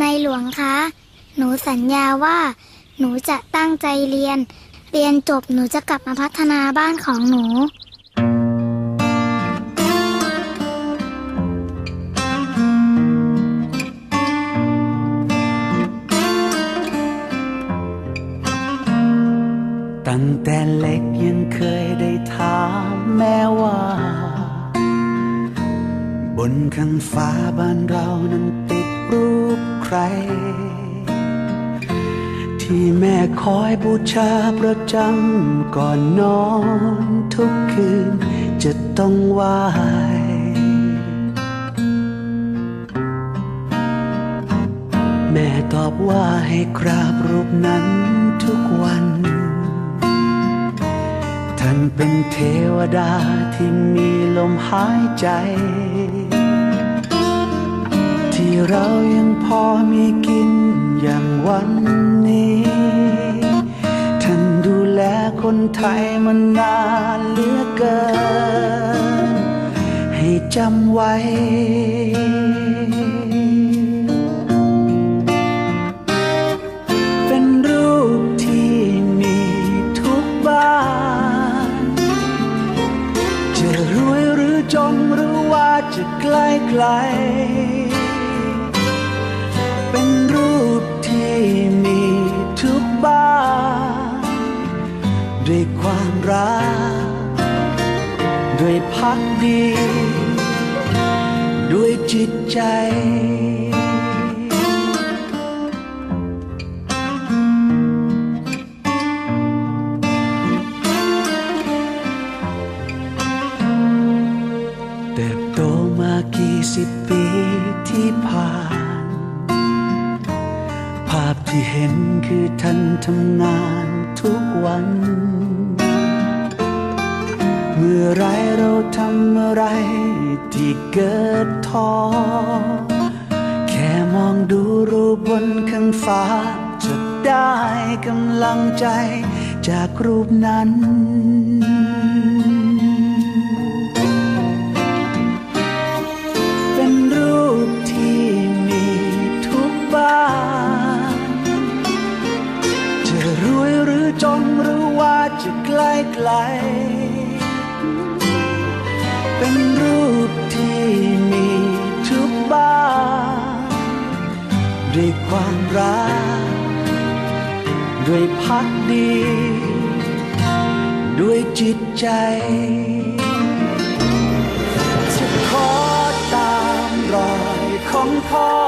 ในหลวงคะ หนูสัญญาว่า หนูจะตั้งใจเรียน เรียนจบหนูจะกลับมาพัฒนาบ้านของหนู ตั้งแต่เล็กยังเคยได้ถามแม่ว่า บนข้างฟ้าบ้านเรานั้นติด รูปใคร ที่แม่คอยบูชาประจำก่อนนอนทุกคืนจะต้องไหวแม่ตอบว่าให้กราบรูปนั้นทุกวัน ท่านเป็นเทวดาที่มีลมหายใจ เรายังพอมีกินอย่างวันนี้ ท่านดูแลคนไทยมานานเหลือเกิน ให้จำไว้เป็นรูปที่มีทุกบ้านจะรวยหรือจนหรือว่าจะไกลไกล รูปที่มีทุกบ้านด้วยความรัก ด้วยพักดี ด้วยจิตใจเติบโตมากี่สิบปีที่ผ่าน ภาพที่เห็นคือท่านทำงานทุกวัน เมื่อไรเราทำอะไรที่เกิดท้อ แค่มองดูรูปบนข้างฟ้าจะได้กำลังใจจากรูปนั้นเป็น จนหรือว่าจะไกลไกล เป็นรูปที่มีทุกบ้านด้วยความรัก ด้วยพักดี ด้วยจิตใจ จะขอตามรอยของพ่อ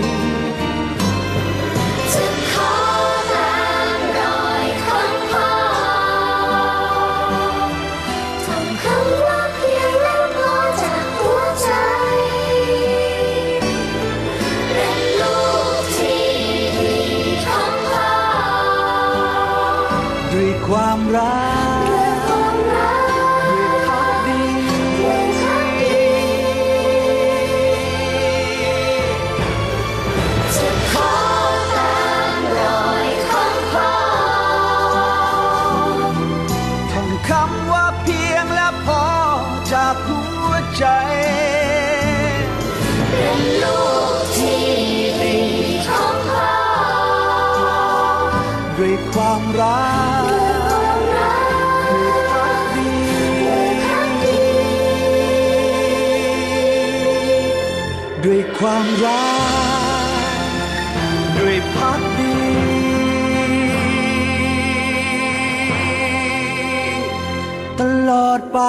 ค ความรักด้วยพักดีตลอดไป